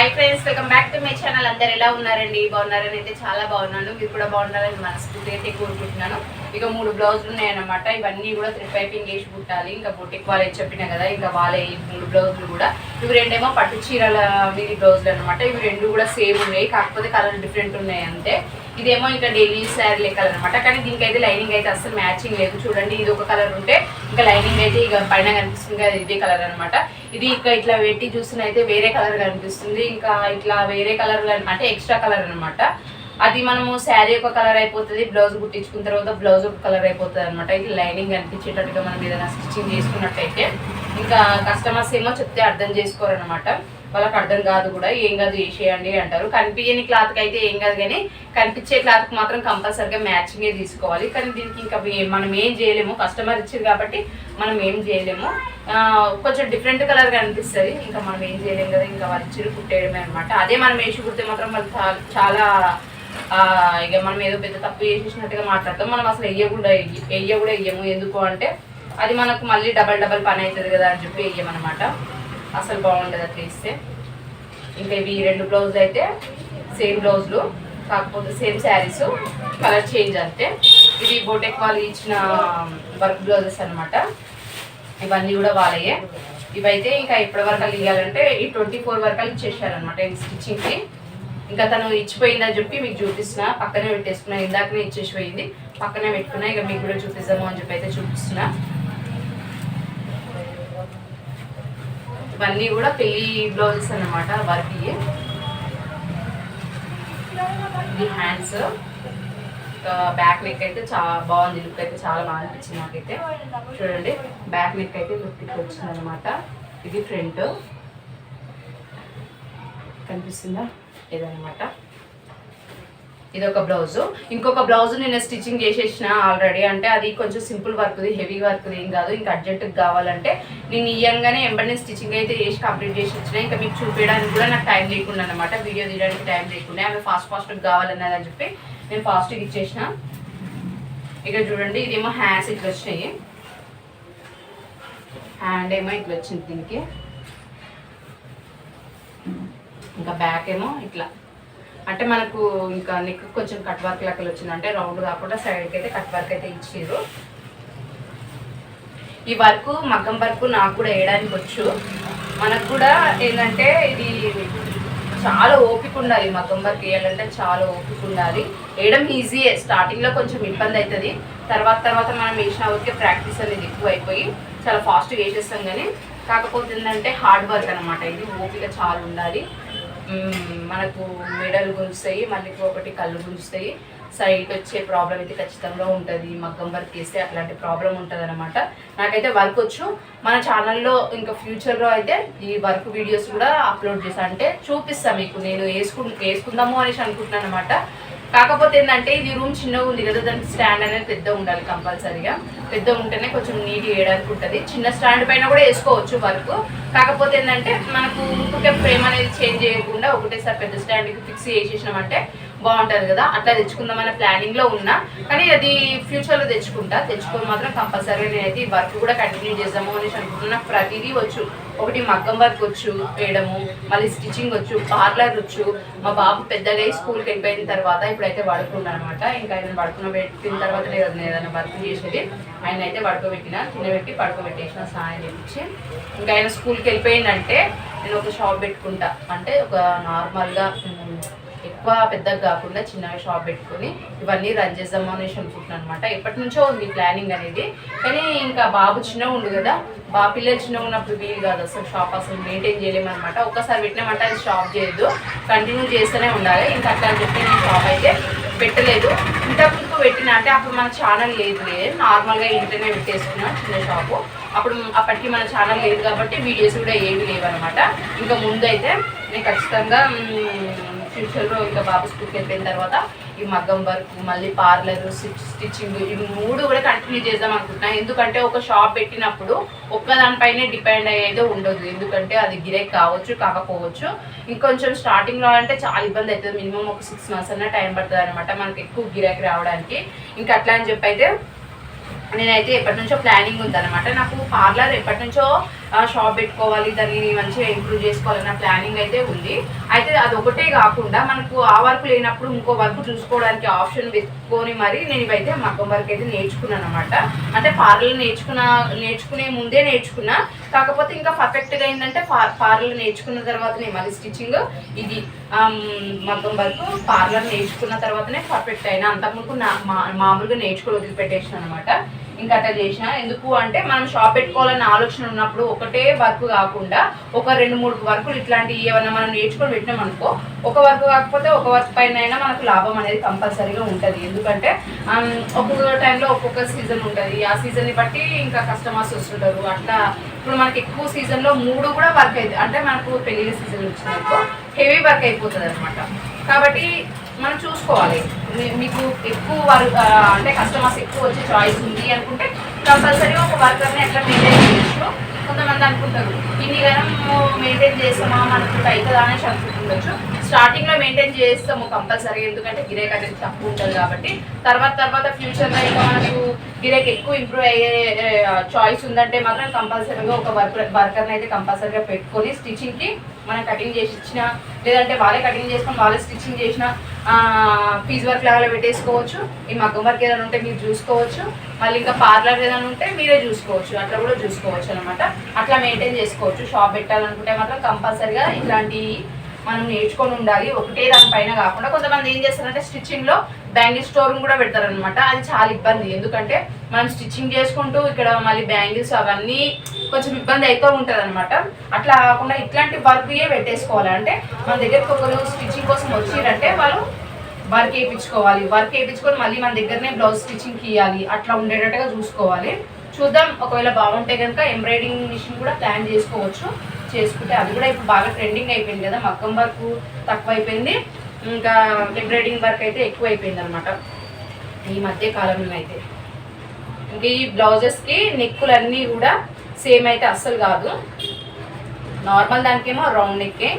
Hi friends welcome back to my channel అందరు ఎలా ఉన్నారండి? బాగున్నారని అయితే చాలా బాగున్నాను. మీరు కూడా బాగున్నారని మనస్ఫూర్తి అయితే కోరుకుంటున్నాను. ఇక మూడు బ్లౌజులు ఉన్నాయన్నమాట. ఇవన్నీ కూడా త్రీ పైపింగ్ వేసి కుట్టాలి. ఇంకా బొటిక్ వాళ్ళే చెప్పిన కదా ఇంకా వాళ్ళే ఈ మూడు బ్లౌజులు కూడా. ఇవి రెండేమో పట్టు చీరల మీది బ్లౌజులు అనమాట ఇవి రెండు కూడా సేమ్ ఉన్నాయి. కాకపోతే కలర్ డిఫరెంట్ ఉన్నాయి అంతే. ఇదేమో ఇంకా డైలీ శారీ లెక్కలు అనమాట కానీ దీనికైతే లైనింగ్ అయితే అసలు మ్యాచింగ్ లేదు. చూడండి ఇది ఒక కలర్ ఉంటే ఇంకా లైనింగ్ అయితే ఇక పైన కనిపిస్తుంది. కదా ఇదే కలర్ అనమాట. ఇది ఇంకా ఇట్లా పెట్టి చూస్తున్న అయితే వేరే కలర్ కనిపిస్తుంది. ఇంకా ఇట్లా వేరే కలర్ అంటే ఎక్స్ట్రా కలర్ అనమాట. అది మనము శారీ ఒక కలర్ అయిపోతుంది బ్లౌజ్ కుట్టించుకున్న తర్వాత బ్లౌజ్ ఒక కలర్ అయిపోతుంది అనమాట. ఇది లైనింగ్ అనిపించేటట్టుగా మనం ఏదైనా స్టిచ్చింగ్ చేసుకున్నట్టయితే. ఇంకా కస్టమర్స్ ఏమో చెప్తే అర్థం చేసుకోరనమాట. వాళ్ళకి అర్థం కాదు కూడా ఏం కాదు చేసేయండి అంటారు. కనిపించని క్లాత్కి అయితే ఏం కాదు కానీ కనిపించే క్లాత్కి మాత్రం కంపల్సరిగా మ్యాచింగే తీసుకోవాలి. కానీ దీనికి ఇంకా మనం ఏం చేయలేము. కస్టమర్ ఇచ్చింది కాబట్టి మనం ఏం చేయలేము. కొంచెం డిఫరెంట్ కలర్ కనిపిస్తుంది. ఇంకా మనం ఏం చేయలేము కదా ఇంకా వాళ్ళు ఇచ్చి కుట్టేయడమే అనమాట అదే మనం వేసి కుడితే మాత్రం వాళ్ళు చాలా ఇక మనం ఏదో పెద్ద తప్పు చేసేసినట్టుగా మాట్లాడతాం. మనం అసలు వేయకుండా కూడా వెయ్య కూడా వెయ్యము ఎందుకు అంటే అది మనకు మళ్ళీ డబల్ డబల్ పని అవుతుంది కదా అని చెప్పి వెయ్యమనమాట అసలు బాగుండదు అట్లా ఇస్తే. ఇంకా ఇవి రెండు బ్లౌజులు అయితే సేమ్ బ్లౌజులు కాకపోతే సేమ్ శారీస్ కలర్ చేంజ్ అంతే. ఇది బోటెక్ వాళ్ళు ఇచ్చిన వర్క్ బ్లౌజెస్ అనమాట ఇవన్నీ కూడా వాళ్ళయే. ఇవైతే ఇంకా ఇప్పటి వరకు ఇవ్వాలంటే ఈ ట్వంటీ ఫోర్ వరకు ఇచ్చేసారనమాట ఈ స్టిచ్చింగ్కి. ఇంకా తను ఇచ్చిపోయిందని చెప్పి మీకు చూపిస్తున్నా. పక్కనే పెట్టేసుకున్నా. ఇందాకనే ఇచ్చేసి పోయింది పక్కనే పెట్టుకున్నా. ఇక మీకు కూడా చూపిస్తాము అని చెప్పి అయితే చూపిస్తున్నా. ఇవన్నీ కూడా పెళ్ళి బ్లౌజెస్ అన్నమాట వర్క్ ఇది హ్యాండ్స్. బ్యాక్ నెక్ అయితే చాలా బాగుంది. లుక్ అయితే చాలా బాగా అనిపించింది నాకైతే. చూడండి బ్యాక్ నెక్ అయితే లుక్ ఇట్లా వచ్చింది అనమాట ఇది ఫ్రంట్. కనిపిస్తుందా? ఇదనమాట ఇది ఒక బ్లౌజ్. ఇంకొక బ్లౌజ్ నేను స్టిచ్చింగ్ చేసేసిన ఆల్రెడీ. అంటే అది కొంచెం సింపుల్ వర్క్ది హెవీ వర్క్ది ఏం కాదు. ఇంకా అర్జెంటుగా కావాలంటే నేను ఇయ్యంగానే ఎంబడిని స్టిచ్చింగ్ అయితే చేసి కంప్లీట్ చేసి ఇచ్చిన ఇంకా మీకు చూపించడానికి కూడా నాకు టైం లేకుండా అనమాట వీడియో తీయడానికి టైం లేకుండా. ఆమె ఫాస్ట్ ఫాస్ట్గా కావాలన్నది అని చెప్పి నేను ఫాస్ట్గా ఇచ్చేసిన. ఇక్కడ చూడండి ఇదేమో హ్యాండ్స్ ఇట్లా వచ్చినాయి. హ్యాండ్ ఏమో ఇట్లా వచ్చింది దీనికి. ఇంకా బ్యాక్ ఏమో ఇట్లా. అంటే మనకు ఇంకా నెక్ కొంచెం కట్ వర్క్ లెక్కలు వచ్చింది. అంటే రౌండ్ కాకుండా సైడ్కి అయితే కట్ వర్క్ అయితే ఇచ్చారు ఈ వర్క్ మగ్గం వర్క్ నాకు కూడా వేయడానికి వచ్చు. మనకు కూడా ఏంటంటే ఇది చాలా ఓపిక ఉండాలి మగ్గం వర్క్ వేయాలంటే చాలా ఓపిక ఉండాలి. వేయడం ఈజీయే స్టార్టింగ్లో కొంచెం ఇబ్బంది అవుతుంది తర్వాత తర్వాత మనం వేసిన వరకే ప్రాక్టీస్ అనేది ఎక్కువ అయిపోయి చాలా ఫాస్ట్గా వేసేస్తాం కానీ కాకపోతే ఏంటంటే హార్డ్ వర్క్ అనమాట ఇది ఓపిక చాలా ఉండాలి. మనకు మెడలు గుంజుతాయి మళ్ళీ ఒకటి కళ్ళు గుంజుతాయి. సైట్ వచ్చే ప్రాబ్లం అయితే ఖచ్చితంగా ఉంటుంది. మగ్గం వర్క్ వేస్తే అట్లాంటి ప్రాబ్లం ఉంటుంది అనమాట నాకైతే వర్క్ వచ్చు. మన ఛానల్లో ఇంకా ఫ్యూచర్లో అయితే ఈ వర్క్ వీడియోస్ కూడా అప్లోడ్ చేస్తాను అంటే చూపిస్తాను మీకు. నేను వేసుకు వేసుకుందాము అనేసి అనుకుంటున్నాను అనమాట కాకపోతే ఏంటంటే ఇది రూమ్ చిన్నగా ఉంది కదా దానికి స్టాండ్ అనేది పెద్ద ఉండాలి కంపల్సరీగా. పెద్ద ఉంటేనే కొంచెం నీట్ వేయడానికి ఉంటుంది. చిన్న స్టాండ్ పైన కూడా వేసుకోవచ్చు వర్క్ కాకపోతే ఏంటంటే మనకు ఇంకొక ఫ్రేమ్ అనేది చేంజ్ చేయకుండా ఒకటేసారి పెద్ద స్టాండ్కి ఫిక్స్ చేసేసినామంటే బాగుంటుంది కదా అట్లా తెచ్చుకుందామనే ప్లానింగ్లో ఉన్నా. కానీ అది ఫ్యూచర్లో తెచ్చుకుంటా. తెచ్చుకొని మాత్రం కంపల్సరీ నేనైతే ఈ వర్క్ కూడా కంటిన్యూ చేద్దాము అనేసి అనుకుంటున్నా. నాకు ప్రతిదీ వచ్చు. ఒకటి మగ్గం వర్క్ వచ్చు వేయడము మళ్ళీ స్టిచ్చింగ్ వచ్చు పార్లర్ వచ్చు. మా బాబు పెద్దగా స్కూల్కి వెళ్ళిపోయిన తర్వాత ఇప్పుడైతే పడుకున్నాను అనమాట ఇంకా ఆయన పడుకున్న పెట్టిన తర్వాత నేను ఏదైనా వర్క్ చేసేది ఆయన అయితే పడుకోబెట్టిన తినబెట్టి పడుకోబెట్టేసిన సాయం చేపించి ఇంకా ఆయన స్కూల్కి వెళ్ళిపోయిందంటే నేను ఒక షాప్ పెట్టుకుంటా. అంటే ఒక నార్మల్గా ఎక్కువ పెద్దగా కాకుండా చిన్నగా షాప్ పెట్టుకొని ఇవన్నీ రన్ చేద్దాము అనేసి అనుకుంటున్నాను అనమాట ఎప్పటి నుంచో ఉంది ప్లానింగ్ అనేది. కానీ ఇంకా బాబు చిన్నగా ఉండు కదా బా పిల్లలు చిన్నగా ఉన్నప్పుడు వీలు కాదు అసలు షాప్ అసలు మెయింటైన్ చేయలేము అనమాట ఒక్కసారి పెట్టినామంటే అది షాప్ చేయొద్దు. కంటిన్యూ చేస్తూనే ఉండాలి. ఇంకా అట్లా అని చెప్పి నేను షాప్ అయితే పెట్టలేదు. ఇంతకుముందు పెట్టిన అంటే అప్పుడు మన ఛానల్ లేదు లేదు నార్మల్గా ఇంట్లోనే పెట్టేసుకున్నాం చిన్న షాపు అప్పుడు అప్పటికి మన ఛానల్ లేదు కాబట్టి వీడియోస్ కూడా ఏవి లేవు అనమాట ఇంకా ముందు అయితే నేను ఖచ్చితంగా ఫ్యూచర్లో ఇంకా బాబు స్కూల్కి వెళ్ళిన తర్వాత ఈ మగ్గం వర్క్ మళ్ళీ పార్లర్ స్టిచ్చింగ్ ఇవి మూడు కూడా కంటిన్యూ చేద్దాం అనుకుంటున్నాను ఎందుకంటే ఒక షాప్ పెట్టినప్పుడు ఒక్కదానిపైనే డిపెండ్ అయ్యేదో ఉండదు. ఎందుకంటే అది గిరేక్ కావచ్చు కాకపోవచ్చు. ఇంకొంచెం స్టార్టింగ్లో అంటే చాలా ఇబ్బంది అవుతుంది. మినిమం ఒక సిక్స్ మంత్స్ అన్న టైం పడుతుంది అనమాట మనకి ఎక్కువ గిరాకీ రావడానికి. ఇంకా అట్లా అని చెప్పి అయితే నేనైతే ఎప్పటి నుంచో ప్లానింగ్ ఉందన్నమాట. నాకు పార్లర్ ఎప్పటి నుంచో షాప్ పెట్టుకోవాలి దాన్ని మంచిగా ఇంప్రూవ్ చేసుకోవాలన్న ప్లానింగ్ అయితే ఉంది. అయితే అది ఒకటే కాకుండా మనకు ఆ వర్క్ లేనప్పుడు ఇంకో వర్క్ చూసుకోవడానికి ఆప్షన్ వెతుక్కొని మరి నేను ఇవైతే మగ్గం వర్క్ అయితే నేర్చుకున్నాను అనమాట అంటే పార్లర్ నేర్చుకున్న నేర్చుకునే ముందే నేర్చుకున్నా. కాకపోతే ఇంకా పర్ఫెక్ట్గా ఏంటంటే పార్లర్ నేర్చుకున్న తర్వాతనే మళ్ళీ స్టిచ్చింగ్ ఇది మగ్గం వర్క్ పార్లర్ నేర్చుకున్న తర్వాతనే పర్ఫెక్ట్ అయినా. అంతకుముందు నా మా- మామూలుగా నేర్చుకుని వదిలిపెట్టేసాను అనమాట ఇంకా అట్లా చేసిన. ఎందుకు అంటే మనం షాప్ పెట్టుకోవాలన్న ఆలోచన ఉన్నప్పుడు ఒకటే వర్క్ కాకుండా ఒక రెండు మూడు వర్కులు ఇట్లాంటివి ఏమన్నా మనం నేర్చుకొని పెట్టినాం అనుకో ఒక వర్క్ కాకపోతే ఒక వర్క్ పైన అయినా మనకు లాభం అనేది కంపల్సరీగా ఉంటుంది. ఎందుకంటే ఒక్కొక్క టైంలో ఒక్కొక్క సీజన్ ఉంటుంది. ఆ సీజన్ని బట్టి ఇంకా కస్టమర్స్ వస్తుంటారు. అట్లా ఇప్పుడు మనకి ఎక్కువ సీజన్లో మూడు కూడా వర్క్ అవుతుంది అంటే మనకు పెళ్ళి సీజన్ వచ్చినప్పుడు హెవీ వర్క్ అయిపోతుంది అనమాట కాబట్టి మనం చూసుకోవాలి. మీకు ఎక్కువ వర్క్ అంటే కస్టమర్స్ ఎక్కువ వచ్చే చాయిస్ ఉంది అనుకుంటే కంపల్సరీ ఒక వర్కర్ని ఎట్లా మెయింటైన్ చేయొచ్చు. కొంతమంది అనుకుంటారు ఇన్ని గనం మెయింటైన్ చేస్తామా? మనకు అవుతుందా అనేసి అనుకుంటుండొచ్చు. స్టార్టింగ్లో మెయింటైన్ చేస్తాము కంపల్సరీ ఎందుకంటే గిరేక్ అనేది తక్కువ ఉంటుంది కాబట్టి. తర్వాత తర్వాత ఫ్యూచర్లో ఇంకా మనకు గిరేక్ ఎక్కువ ఇంప్రూవ్ అయ్యే చాయిస్ ఉందంటే మాత్రం కంపల్సరీగా ఒక వర్కర్ వర్కర్ని అయితే కంపల్సరీగా పెట్టుకొని స్టిచ్చింగ్కి మనం కటింగ్ చేసి ఇచ్చిన లేదంటే వాళ్ళే కటింగ్ చేసుకొని వాళ్ళే స్టిచ్చింగ్ చేసిన ఫీజ్ వర్క్ లాగా పెట్టేసుకోవచ్చు. ఈ మగ్గం వర్క్ ఏదైనా ఉంటే మీరు చూసుకోవచ్చు. మళ్ళీ ఇంకా పార్లర్ ఏదైనా ఉంటే మీరే చూసుకోవచ్చు. అట్లా కూడా చూసుకోవచ్చు అనమాట అట్లా మెయింటైన్ చేసుకోవచ్చు. షాప్ పెట్టాలనుకుంటే మాత్రం కంపల్సరీగా ఇట్లాంటి మనం నేర్చుకొని ఉండాలి. ఒకటే దానిపైన కాకుండా కొంతమంది ఏం చేస్తారంటే స్టిచ్చింగ్లో బ్యాంగిల్ స్టోర్ కూడా పెడతారనమాట అది చాలా ఇబ్బంది. ఎందుకంటే మనం స్టిచ్చింగ్ చేసుకుంటూ ఇక్కడ మళ్ళీ బ్యాంగిల్స్ అవన్నీ కొంచెం ఇబ్బంది అయితే ఉంటుంది అనమాట అట్లా కాకుండా ఇట్లాంటి వర్క్యే పెట్టేసుకోవాలి. అంటే మన దగ్గరకు ఒకరు స్టిచ్చింగ్ కోసం వచ్చిరంటే వాళ్ళు వర్క్ వేయించుకోవాలి. వర్క్ వేయించుకొని మళ్ళీ మన దగ్గరనే బ్లౌజ్ స్టిచ్చింగ్ ఇవ్వాలి అట్లా ఉండేటట్టుగా చూసుకోవాలి. చూద్దాం. ఒకవేళ బాగుంటే కనుక ఎంబ్రాయిడింగ్ మిషన్ కూడా ప్లాన్ చేసుకోవచ్చు. చేసుకుంటే అది కూడా ఇప్పుడు బాగా ట్రెండింగ్ అయిపోయింది కదా మగ్గం వర్క్ తక్కువ అయిపోయింది ఇంకా ఎంబ్రాయిడింగ్ వర్క్ అయితే ఎక్కువ అయిపోయింది అనమాట ఈ మధ్య కాలంలో అయితే. ఇంకా ఈ బ్లౌజెస్కి నెక్కులన్నీ కూడా సేమ్ అయితే అస్సలు కాదు. నార్మల్ దానికేమో రౌండ్ నెక్కే.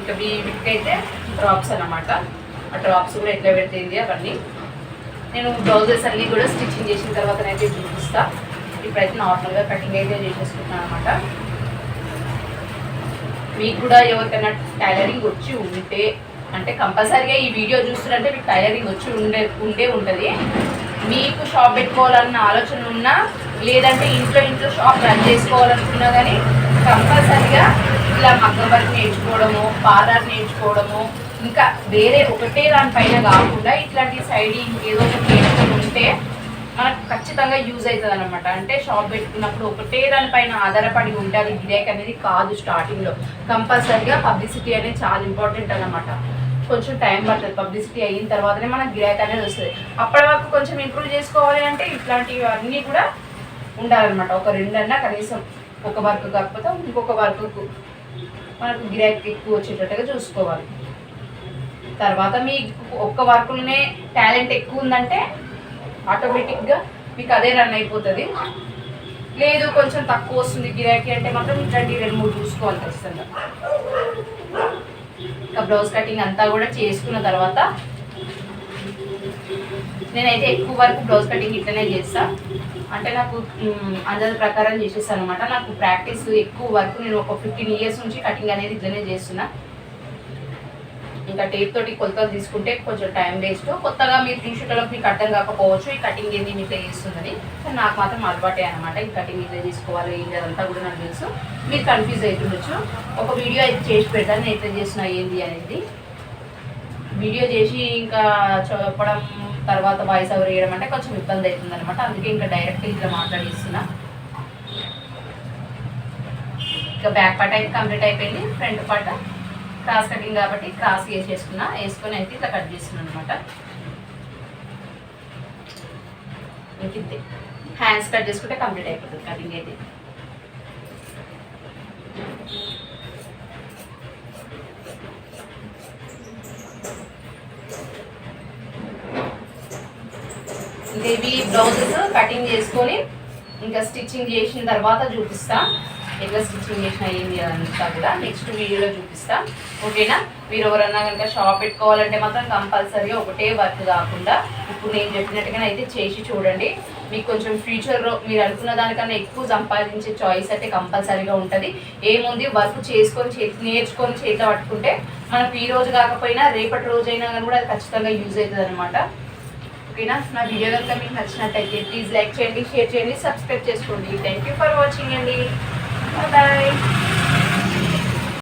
ఇంకా వీ వీటికైతే డ్రాప్స్ అన్నమాట. ఆ డ్రాప్స్ కూడా ఎట్లా పెడుతుంది అవన్నీ. నేను బ్లౌజెస్ అన్నీ కూడా స్టిచ్చింగ్ చేసిన తర్వాత అయితే ఇప్పుడైతే నార్మల్గా కటింగ్ అయితే చేసేసుకుంటున్నాను అనమాట మీకు కూడా ఎవరికైనా టైలరింగ్ వచ్చి ఉంటే అంటే కంపల్సరీగా ఈ వీడియో చూస్తుంటే మీకు టైలరింగ్ వచ్చి ఉండే ఉండే ఉంటుంది. మీకు షాప్ పెట్టుకోవాలన్న ఆలోచన ఉన్నా లేదంటే ఇంట్లో ఇంట్లో షాప్ రన్ చేసుకోవాలనుకున్నా కానీ కంపల్సరీగా ఇలా మగ్గం వర్క్ నేర్చుకోవడము పార్లర్ నేర్చుకోవడము ఇంకా వేరే ఒకటే దానిపైన కాకుండా ఇట్లాంటి సైడ్ ఇంకేదో ఒకటి నేర్చుకుని ఉంటే మనకు ఖచ్చితంగా యూజ్ అవుతుంది అనమాట అంటే షాప్ పెట్టుకున్నప్పుడు ఒకటే దానిపైన ఆధారపడి ఉండాలి గిరాక్ అనేది కాదు స్టార్టింగ్లో. కంపల్సరీగా పబ్లిసిటీ అనేది చాలా ఇంపార్టెంట్ అనమాట కొంచెం టైం పడుతుంది పబ్లిసిటీ అయిన తర్వాతనే మనకు గిరాక్ అనేది వస్తుంది. అప్పటి వరకు కొంచెం ఇంప్రూవ్ చేసుకోవాలి అంటే ఇట్లాంటివి అన్నీ కూడా ఉండాలన్నమాట. ఒక రెండన్నా కనీసం ఒక వర్క్ కాకపోతే ఇంకొక వర్క్కు మనకు గిరాక్ ఎక్కువ వచ్చేటట్టుగా చూసుకోవాలి. తర్వాత మీ ఒక్క వర్క్లోనే టాలెంట్ ఎక్కువ ఉందంటే ఆటోమేటిక్గా మీకు అదే రన్ అయిపోతుంది. లేదు కొంచెం తక్కువ వస్తుంది గిరాకీ అంటే మాత్రం ఇట్లాంటి రెండు మూడు చూసుకోవాలి ఖచ్చితంగా. ఇంకా బ్లౌజ్ కటింగ్ అంతా కూడా చేసుకున్న తర్వాత నేనైతే ఎక్కువ వరకు బ్లౌజ్ కటింగ్ ఇట్లనే చేస్తా. అంటే నాకు అందరి ప్రకారం చేసేస్తాను అనమాట నాకు ప్రాక్టీస్ ఎక్కువ వరకు నేను ఒక ఫిఫ్టీన్ ఇయర్స్ నుంచి కటింగ్ అనేది ఇట్లనే చేస్తున్నా. ఇంకా టేప్ తోటి కొలతలు తీసుకుంటే కొంచెం టైం వేస్ట్ కొత్తగా మీరు తీసుకుంటే మీకు అర్థం కాకపోవచ్చు ఈ కటింగ్ ఏంది మీకు చేస్తుందని కానీ నాకు మాత్రం అలవాటే అనమాట ఈ కటింగ్ ఇట్లా తీసుకోవాలి ఏంటి అదంతా కూడా నాకు తెలుసు. మీరు కన్ఫ్యూజ్ అవుతుండొచ్చు ఒక వీడియో అయితే చేసి పెడతాను నేను ఎట్లా చేసిన ఏంది అనేది. వీడియో చేసి ఇంకా చెప్పడం తర్వాత వాయిస్ ఓవర్ వేయడం అంటే కొంచెం ఇబ్బంది అవుతుంది అనమాట అందుకే ఇంకా డైరెక్ట్ ఇట్లా మాట్లాడిస్తున్నా. ఇంకా బ్యాక్ పార్ట్ అయితే కంప్లీట్ అయిపోయింది ఫ్రంట్ పార్ట్ క్రాస్ కటింగ్ కాబట్టి క్రాస్ వేసేసుకున్నా వేసుకొని అయితే ఇట్లా కట్ చేస్తున్నాను అనమాట ఇంకింతే హ్యాండ్స్ కట్ చేసుకుంటే కంప్లీట్ అయిపోతుంది కటింగ్ అయితే. ఇంకా ఇవి బ్లౌజెస్ కటింగ్ చేసుకొని ఇంకా స్టిచ్చింగ్ చేసిన తర్వాత చూపిస్తాను ఎట్లా స్టిచ్చింగ్ ఎక్స్ప్లెయిన్ చేసిన ఏంది అంతా కూడా నెక్స్ట్ వీడియోలో చూపిస్తా. ఓకేనా? మీరు ఎవరన్నా కనుక షాప్ పెట్టుకోవాలంటే మాత్రం కంపల్సరీగా ఒకటే వర్క్ కాకుండా ఇప్పుడు నేను చెప్పినట్టుగానే అయితే చేసి చూడండి. మీకు కొంచెం ఫ్యూచర్లో మీరు అనుకున్న దానికన్నా ఎక్కువ సంపాదించే చాయిస్ అయితే కంపల్సరీగా ఉంటుంది. ఏముంది? వర్క్ చేసుకొని చేతి నేర్చుకొని చేతిలో పట్టుకుంటే మనకు ఈ రోజు కాకపోయినా రేపటి రోజైనా కానీ కూడా అది ఖచ్చితంగా యూజ్ అవుతుంది అనమాట ఓకేనా? నా వీడియో కనుక మీకు నచ్చినట్టయితే ప్లీజ్ లైక్ చేయండి షేర్ చేయండి సబ్స్క్రైబ్ చేసుకోండి. థ్యాంక్ యూ ఫర్ వాచింగ్ అండి. 拜拜。